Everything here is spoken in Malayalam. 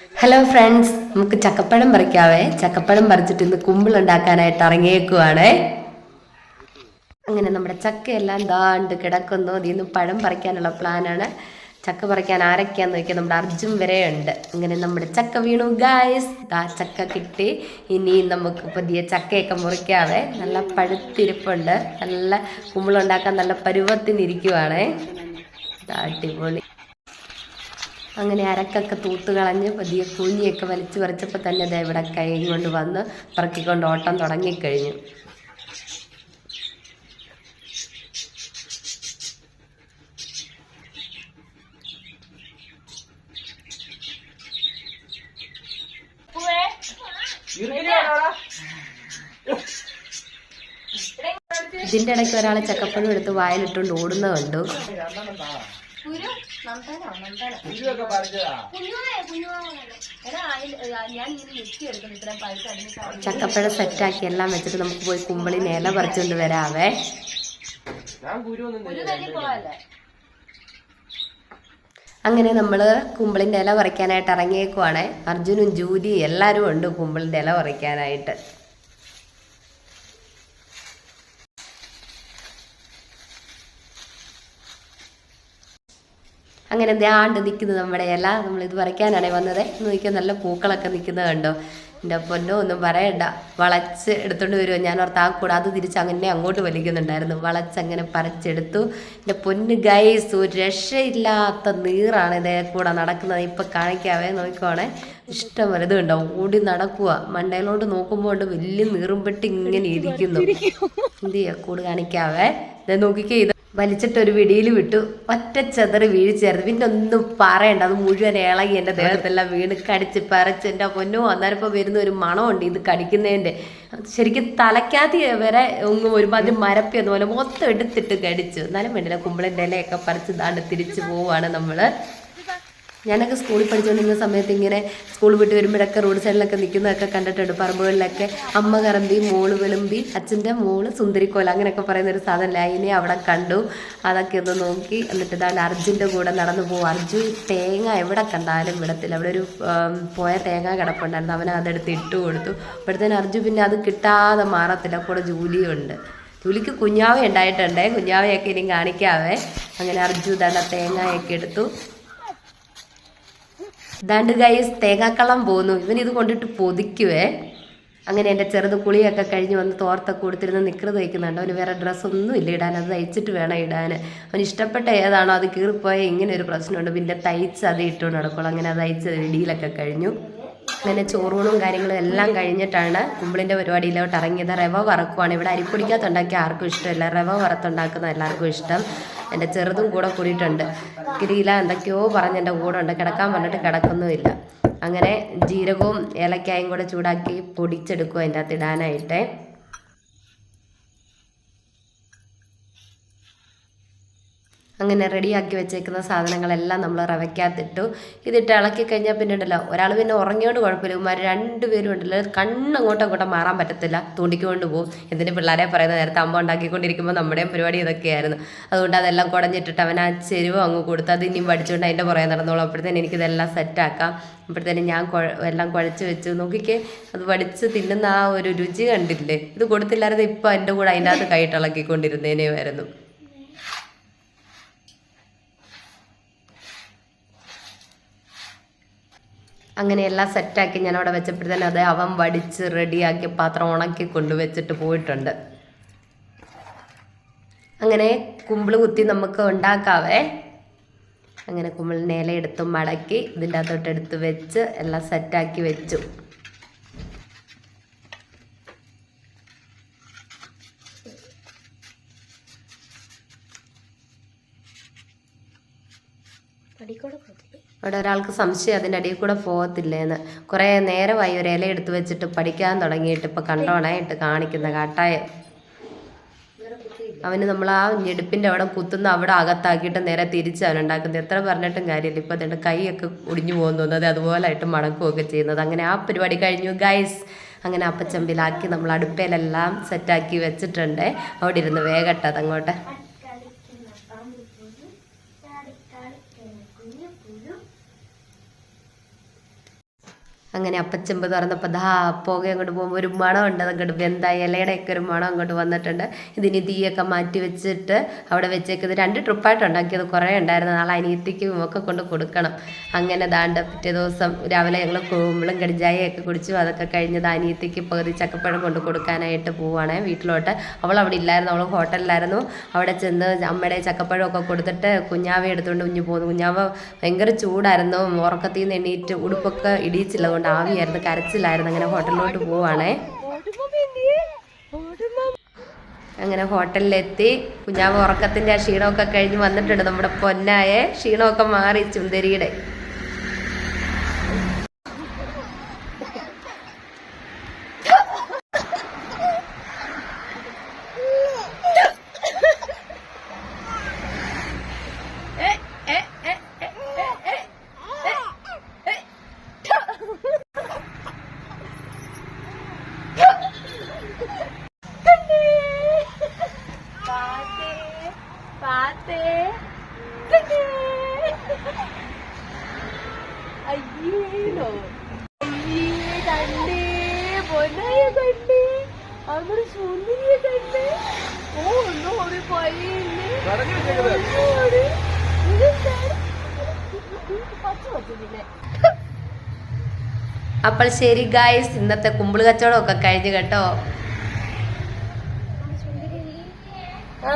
ഹലോ ഫ്രണ്ട്സ് നമുക്ക് ചക്കപ്പഴം പറിക്കാവേ. ചക്കപ്പഴം പറിച്ചിട്ട് ഇന്ന് കുമ്പിളുണ്ടാക്കാനായിട്ട് ഇറങ്ങിയേക്കുവാണേ. അങ്ങനെ നമ്മുടെ ചക്കയെല്ലാം ദാണ്ട് കിടക്കുന്നു. അതിൽ നിന്ന് പഴം പറിക്കാനുള്ള പ്ലാനാണ് ചക്ക പറിക്കാൻ ആരൊക്കെയാന്ന് നോക്കിയാൽ നമ്മുടെ അർജുൻ വരെ ഉണ്ട്. അങ്ങനെ നമ്മുടെ ചക്ക വീണു ഗായസ് ആ ചക്ക കിട്ടി. ഇനി നമുക്ക് പുതിയ ചക്കയൊക്കെ മുറിക്കാതെ നല്ല പഴുത്തിരിപ്പുണ്ട്. നല്ല കുമ്പിളുണ്ടാക്കാൻ നല്ല പരുവത്തിനിരിക്കുവാണേ. അടിപൊളി. അങ്ങനെ അരക്കൊക്കെ തൂത്ത് കളഞ്ഞ് പതിയെ കൂഞ്ഞിയൊക്കെ വലിച്ചു പറിച്ചപ്പോൾ തന്നെ ദേ ഇവിടെ കൈ കൊണ്ട് വന്ന് പറക്കിക്കൊണ്ട് ഓട്ടം തുടങ്ങിക്കഴിഞ്ഞു. ഇതിന്റെ ഇടയ്ക്ക് ഒരാളെ ചക്കപ്പഴം എടുത്ത് വായിലിട്ടുകൊണ്ട് ഓടുന്ന കണ്ടു. ചക്കപ്പഴം സെറ്റാക്കി എല്ലാം വെച്ചിട്ട് നമുക്ക് പോയി കുമ്പളി നേല പറിച്ചുകൊണ്ട് വരാവേ. അങ്ങനെ നമ്മൾ കുമ്പിളിന്റെ ഇല പറിക്കാനായിട്ട് ഇറങ്ങിയേക്കുവാണേ. അർജുനും ജൂലി എല്ലാവരും ഉണ്ട് കുമ്പിളിന്റെ ഇല പറിക്കാനായിട്ട്. അങ്ങനെ ദാണ്ട് നിൽക്കുന്നത് നമ്മുടെ ഇല. നമ്മൾ ഇത് പറിക്കാനാണ് വന്നത്. നോക്കിയാൽ നല്ല പൂക്കളൊക്കെ നിൽക്കുന്നത് കണ്ടോ? എന്റെ പൊന്നോ ഒന്നും പറയണ്ട. വളച്ച് എടുത്തോണ്ട് വരുമോ ഞാൻ ഓർത്ത് ആ കൂടെ അത് തിരിച്ച് അങ്ങനെ അങ്ങോട്ട് വലിക്കുന്നുണ്ടായിരുന്നു. വളച്ച് അങ്ങനെ പറിച്ചെടുത്തു. എന്റെ പൊന്ന് ഗൈസ് ഒരു രക്ഷയില്ലാത്ത നീറാണ് ഇതേ കൂടെ നടക്കുന്നത്. ഇപ്പം കാണിക്കാവേ നോക്കുവാണേ. ഇഷ്ടം വലുത് ഉണ്ടാവും കണ്ടോ? ഓടി നടക്കുക മണ്ടയിലോട്ട് നോക്കുമ്പോൾ വലിയ വലിയ നീറുമ്പെട്ടി ഇങ്ങനെ ഇരിക്കുന്നു. എന്ത് ചെയ്യാ? കൂട് കാണിക്കാവേ. ഇത് നോക്കിക്കേ ഇത് വലിച്ചിട്ട് ഒരു വിടിയിൽ വിട്ടു. ഒറ്റ ചെതറി വീഴ്ചയായിരുന്നു പിന്നെ ഒന്നും പറയണ്ട. അത് മുഴുവൻ ഇളകി എന്റെ ദേഹത്തെല്ലാം വീണ് കടിച്ച് പറിച്ച് എന്റെ പൊന്നോ ഇപ്പോൾ വരുന്ന ഒരു മണമുണ്ട് ഇത് കടിക്കുന്നതിന്റെ. ശരിക്കും തലയ്ക്കകത്ത് വരെ ഒന്നും ഒരുമാതിരി മരപ്പി അതുപോലെ മൊത്തം എടുത്തിട്ട് കടിച്ചു. എന്നാലും വേണ്ടില്ല. കുമ്പളിന്റെ ഇലയൊക്കെ പറിച്ച് ദാണ്ട് തിരിച്ചു പോവുകയാണ് നമ്മൾ ഞാനൊക്കെ സ്കൂളിൽ പഠിച്ചുകൊണ്ടിരുന്ന സമയത്ത് ഇങ്ങനെ സ്കൂൾ വിട്ട് വരുമ്പോഴൊക്കെ റോഡ് സൈഡിലൊക്കെ നിൽക്കുന്നതൊക്കെ കണ്ടിട്ടുണ്ട് പറമ്പുകളിലൊക്കെ അമ്മ കറമ്പി മോൾ വിളമ്പി അച്ഛന്റെ മോൾ സുന്ദരിക്കോല അങ്ങനെയൊക്കെ പറയുന്ന ഒരു സാധനം ലൈനെ അവിടെ കണ്ടു. അതൊക്കെ ഒന്ന് നോക്കി എന്നിട്ട് ഇതാണ് അർജുന്റെ കൂടെ നടന്നു പോകും അർജു തേങ്ങ എവിടെ കണ്ടാലും വിടത്തില്ല. അവിടെ ഒരു പോയ തേങ്ങ കിടപ്പുണ്ടായിരുന്നു. അവൻ അതെടുത്ത് ഇട്ട് കൊടുത്തു. അപ്പോഴത്തേന് അർജു പിന്നെ അത് കിട്ടാതെ മാറത്തില്ല. കൂടെ ജോലിയുണ്ട്. ജൂലിക്ക് കുഞ്ഞാവ ഉണ്ടായിട്ടുണ്ടേ കുഞ്ഞാവയൊക്കെ ഇനി കാണിക്കാവേ. അങ്ങനെ അർജു തന്നെ തേങ്ങയൊക്കെ എടുത്തു. ദാണ്ട് ഗൈസ് തേങ്ങാക്കള്ളം പോകുന്നു ഇവൻ ഇത് കൊണ്ടിട്ട് പൊതിക്കുവേ. അങ്ങനെ എന്റെ ചെറുത് കുളിയൊക്കെ കഴിഞ്ഞ് വന്ന് തോർത്തൊക്കെ കൊടുത്തിരുന്ന് നിൽക്കുന്നത് തയ്ക്കുന്നുണ്ട് അവന് വേറെ ഡ്രസ്സൊന്നും ഇല്ല ഇടാൻ. അത് തയ്ച്ചിട്ട് വേണം ഇടാൻ. അവൻ ഇഷ്ടപ്പെട്ട ഏതാണോ അത് കീറിപ്പോയ ഇങ്ങനെ ഒരു പ്രശ്നമുണ്ട്. പിന്നെ തയ്ച്ച് അത് ഇട്ടുകൊണ്ട് നടക്കുള്ളൂ. അങ്ങനെ അത് തയ്ച്ച് ഇടിയിലൊക്കെ കഴിഞ്ഞു. അങ്ങനെ ചോറൂണും കാര്യങ്ങളും എല്ലാം കഴിഞ്ഞിട്ടാണ് കുമ്പിളിന്റെ പരിപാടിയിലോട്ട് ഇറങ്ങിയത്. റവ വറക്കുവാണ്. ഇവിടെ അരിപ്പൊടിക്കകത്ത് ഉണ്ടാക്കിയ ആർക്കും ഇഷ്ടമില്ല. റവ വറുത്തുണ്ടാക്കുന്ന എല്ലാവർക്കും ഇഷ്ടം. എന്റെ ചെറുതും കൂടെ കൂടിയിട്ടുണ്ട്. കിരിയില എന്തൊക്കെയോ പറഞ്ഞ് എന്റെ കൂടെ ഉണ്ട്. കിടക്കാൻ പറഞ്ഞിട്ട് കിടക്കുന്നുമില്ല. അങ്ങനെ ജീരകവും ഏലക്കായും കൂടെ ചൂടാക്കി പൊടിച്ചെടുക്കും അതിന്റെ അകത്ത് ഇടാനായിട്ടേ. അങ്ങനെ റെഡിയാക്കി വെച്ചേക്കുന്ന സാധനങ്ങളെല്ലാം നമ്മൾ റവയ്ക്കകത്തിട്ടു. ഇതിട്ട് ഇളക്കി കഴിഞ്ഞാൽ പിന്നെ ഉണ്ടല്ലോ ഒരാൾ പിന്നെ ഉറങ്ങിയോണ്ട് കുഴപ്പമില്ല. ഇവന്മാർ രണ്ടുപേരും ഉണ്ടല്ലോ കണ്ണങ്ങോട്ടും അങ്ങോട്ടും മാറാൻ പറ്റത്തില്ല. തൂണ്ടിക്കൊണ്ട് പോകും എന്തിന് പിള്ളേരെ പറയുന്ന നേരത്തെ അമ്മ ഉണ്ടാക്കിക്കൊണ്ടിരിക്കുമ്പോൾ നമ്മുടെയും പരിപാടി ഇതൊക്കെയായിരുന്നു. അതുകൊണ്ട് അതെല്ലാം കുടഞ്ഞിട്ടിട്ട് അവൻ ആ ചെരുവ് അങ്ങ് കൊടുത്ത്. അത് ഇനിയും പഠിച്ചുകൊണ്ട് അതിന്റെ പുറകെ നടന്നോളൂ. അപ്പോഴത്തേന് എനിക്കിതെല്ലാം സെറ്റാക്കാം. അപ്പോഴത്തേനും ഞാൻ എല്ലാം കുഴച്ച് വെച്ചു. നോക്കിക്കേ അത് പഠിച്ച് തിന്നുന്ന ആ ഒരു രുചി കണ്ടില്ലേ? ഇത് കൊടുത്തില്ലായിരുന്നു? ഇപ്പോൾ എന്റെ കൂടെ അതിന്റെ അകത്ത് കൈയിട്ടിളക്കിക്കൊണ്ടിരുന്നേനെയായിരുന്നു അങ്ങനെ എല്ലാം സെറ്റാക്കി ഞാൻ അവിടെ വെച്ചപ്പോഴത്തേനും അത് അവൻ വടിച്ച് റെഡിയാക്കി പാത്രം ഉണക്കി കൊണ്ടുവച്ചിട്ട് പോയിട്ടുണ്ട്. അങ്ങനെ കുമ്പിൾ കുത്തി നമുക്ക് ഉണ്ടാക്കാവേ. അങ്ങനെ കുമ്പിളിന്റെ ഇല എടുത്ത് മടക്കി ഇതിന്റെ അകത്തോട്ട് എടുത്ത് വെച്ച് എല്ലാം സെറ്റാക്കി വെച്ചു. അവിടെ ഒരാൾക്ക് സംശയം അതിന്റെ അടിയിൽ കൂടെ പോകത്തില്ലേന്ന്. കുറേ നേരമായി ഒരു ഇല എടുത്ത് വെച്ചിട്ട് പഠിക്കാൻ തുടങ്ങിയിട്ട് ഇപ്പം കണ്ടോണായിട്ട് കാണിക്കുന്ന കാട്ടായം അവന് നമ്മൾ ആ ഞെടുപ്പിന്റെ അവിടെ കുത്തുന്ന അവിടെ അകത്താക്കിയിട്ട് നേരെ തിരിച്ച് അവൻ ഉണ്ടാക്കുന്നത്. എത്ര പറഞ്ഞിട്ടും കാര്യമില്ല. ഇപ്പം അതിന്റെ കൈയൊക്കെ ഒടിഞ്ഞു പോകുന്നു തോന്നുന്നത്. അതുപോലായിട്ട് മടക്കുകയൊക്കെ ചെയ്യുന്നത്. അങ്ങനെ ആ പരിപാടി കഴിഞ്ഞു. ഗൈസ് അങ്ങനെ അപ്പച്ചമ്പിലാക്കി നമ്മൾ അടുപ്പയിലെല്ലാം സെറ്റാക്കി വെച്ചിട്ടുണ്ട്. അവിടെ ഇരുന്ന് വേഗട്ടത് അങ്ങോട്ട്. അങ്ങനെ അപ്പച്ചെമ്പ് തുറന്നപ്പോൾ ദാ പുക അങ്ങോട്ട് പോകുമ്പോൾ ഒരു മണം ഉണ്ട് അതങ്ങോട്ട് വെന്ത ഇലയുടെയൊക്കെ ഒരു മണം അങ്ങോട്ട് വന്നിട്ടുണ്ട്. ഇതിന് തീയൊക്കെ മാറ്റി വെച്ചിട്ട് അവിടെ വെച്ചേക്കുന്നത് രണ്ട് ട്രിപ്പായിട്ട് ഉണ്ടാക്കിയത് കുറേ ഉണ്ടായിരുന്നു. നാളെ അനിയത്തിക്കും ഒക്കെ കൊണ്ട് കൊടുക്കണം. അങ്ങനെ ദാണ്ട് പിറ്റേ ദിവസം രാവിലെ ഞങ്ങൾ കുമ്പളും കടിഞ്ചായയൊക്കെ കുടിച്ചു. അതൊക്കെ കഴിഞ്ഞത് അനിയത്തിക്ക് പകുതി ചക്കപ്പഴം കൊണ്ട് കൊടുക്കാനായിട്ട് പോവുകയാണേ വീട്ടിലോട്ട്. അവൾ അവിടെ ഇല്ലായിരുന്നു അവൾ ഹോട്ടലിലായിരുന്നു. അവിടെ ചെന്ന് അമ്മയുടെ ചക്കപ്പഴമൊക്കെ കൊടുത്തിട്ട് കുഞ്ഞാവെ എടുത്തുകൊണ്ട് കുഞ്ഞു പോകുന്നു കുഞ്ഞാവ ഭയങ്കര ചൂടായിരുന്നു. ഉറക്കത്തിൽ നിന്ന് എണീറ്റ് ഉടുപ്പൊക്കെ ഇടിയിച്ചില്ല അതുകൊണ്ട് ആവിയായിരുന്നു കരച്ചിലായിരുന്നു അങ്ങനെ ഹോട്ടലിലോട്ട് പോവാണേ. അങ്ങനെ ഹോട്ടലിലെത്തി. കുഞ്ഞാവ് ഉറക്കത്തിന്റെ ആ ക്ഷീണമൊക്കെ കഴിഞ്ഞ് വന്നിട്ടുണ്ട് നമ്മുടെ പൊന്നായ. ക്ഷീണമൊക്കെ മാറി ചുന്ദരിയുടെ അയ്യോ അയ്യേ കണ്ടേ പൊന്നായ കണ്ടേ അവരുടെ സുന്ദരിയെ കണ്ടേ. ഓ ഒന്നും ഒരു പയ്യല്ലേ? പച്ച പച്ചതില്ലേ അപ്പോൾ ശരി ഗായ്സ് ഇന്നത്തെ കുമ്പിൾ കച്ചവടമൊക്കെ കഴിഞ്ഞു കേട്ടോ. ആ?